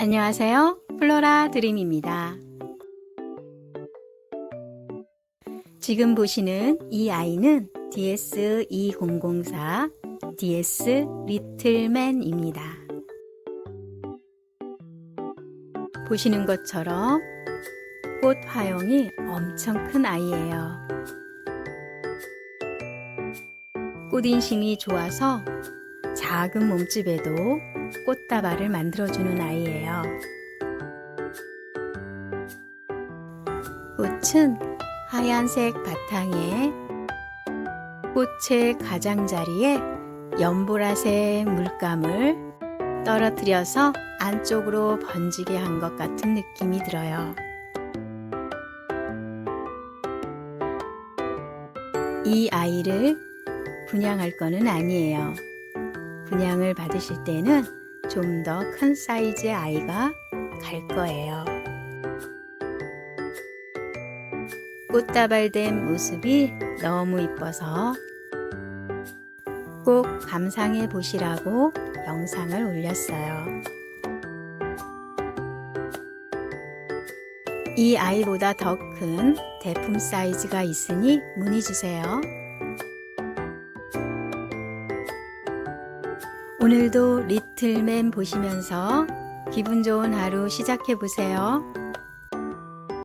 안녕하세요. 플로라 드림입니다. 지금 보시는 이 아이는 DS2004 DS 리틀맨입니다. 보시는 것처럼 꽃 화형이 엄청 큰 아이예요. 꽃 인심이 좋아서 작은 몸집에도 꽃다발을 만들어주는 아이예요. 꽃은 하얀색 바탕에 꽃의 가장자리에 연보라색 물감을 떨어뜨려서 안쪽으로 번지게 한 것 같은 느낌이 들어요. 이 아이를 분양할 거는 아니에요. 분양을 받으실 때는 좀 더 큰 사이즈의 아이가 갈 거예요. 꽃다발된 모습이 너무 이뻐서 꼭 감상해 보시라고 영상을 올렸어요. 이 아이보다 더 큰 대품 사이즈가 있으니 문의 주세요. 오늘도 리틀맨 보시면서 기분 좋은 하루 시작해 보세요.